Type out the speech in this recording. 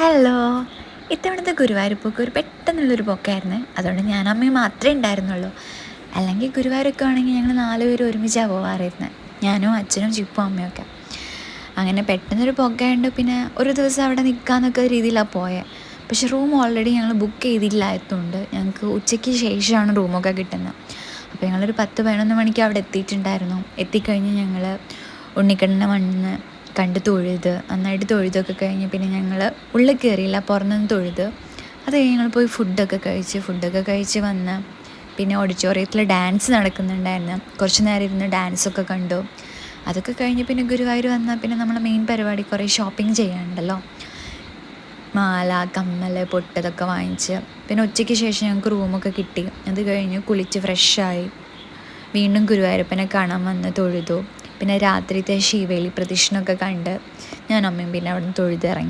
Hello. ഇത്തവണത്തെ ഗുരുവായൂർ ഒരു പെട്ടെന്നുള്ളൊരു പോക്കായിരുന്നു. അതുകൊണ്ട് ഞാൻ അമ്മയും മാത്രമേ ഉണ്ടായിരുന്നുള്ളൂ. അല്ലെങ്കിൽ ഗുരുവായൂരൊക്കെ ആണെങ്കിൽ ഞങ്ങൾ നാലുപേരും ഒരുമിച്ചാണ് പോവാറായിരുന്നു. ഞാനും അച്ഛനും ചിപ്പും അമ്മയൊക്കെ അങ്ങനെ പെട്ടെന്നൊരു പോക്കായതുകൊണ്ട് പിന്നെ ഒരു ദിവസം അവിടെ നിൽക്കാമെന്നൊക്കെ രീതിയിലാണ് പോയത് പക്ഷെ റൂം ഓൾറെഡി ഞങ്ങൾ ബുക്ക് ചെയ്തില്ലാത്തതുകൊണ്ട് ഞങ്ങൾക്ക് ഉച്ചയ്ക്ക് ശേഷമാണ് റൂമൊക്കെ കിട്ടുന്നത്. അപ്പോൾ ഞങ്ങളൊരു പത്ത് പതിനൊന്ന് മണിക്ക് അവിടെ എത്തിയിട്ടുണ്ടായിരുന്നു. എത്തിക്കഴിഞ്ഞ് ഞങ്ങൾ ഉണ്ണിക്കണ്ണനെ മണ്ണ് കണ്ട് തൊഴുത് നന്നായിട്ട് തൊഴുതൊക്കെ കഴിഞ്ഞ് പിന്നെ ഞങ്ങൾ ഉള്ളിൽ കയറിയില്ല പുറത്തുനിന്ന് തൊഴുത്. അത് കഴിഞ്ഞ് ഞങ്ങൾ പോയി ഫുഡൊക്കെ കഴിച്ച് ഫുഡൊക്കെ കഴിച്ച് വന്ന് പിന്നെ ഓഡിറ്റോറിയത്തിൽ ഡാൻസ് നടക്കുന്നുണ്ടായിരുന്നു. കുറച്ച് നേരം ഇരുന്ന് ഡാൻസൊക്കെ കണ്ടു. അതൊക്കെ കഴിഞ്ഞ് പിന്നെ ഗുരുവായൂർ വന്നാൽ പിന്നെ നമ്മൾ മെയിൻ പരിപാടി കുറേ ഷോപ്പിംഗ് ചെയ്യാനുണ്ടല്ലോ. മാല കമ്മൽ പൊട്ടതൊക്കെ വാങ്ങിച്ച്. പിന്നെ ഉച്ചയ്ക്ക് ശേഷം ഞങ്ങൾക്ക് റൂമൊക്കെ കിട്ടി. അത് കഴിഞ്ഞ് കുളിച്ച് ഫ്രഷായി വീണ്ടും ഗുരുവായൂരപ്പനെ കാണാൻ വന്ന് തൊഴുതു. പിന്നെ രാത്രിത്തെ ശിവേലി പ്രദക്ഷിണമൊക്കെ കണ്ട് ഞാൻ അമ്മയും പിന്നെ അവിടെ നിന്ന് തൊഴുതിറങ്ങി.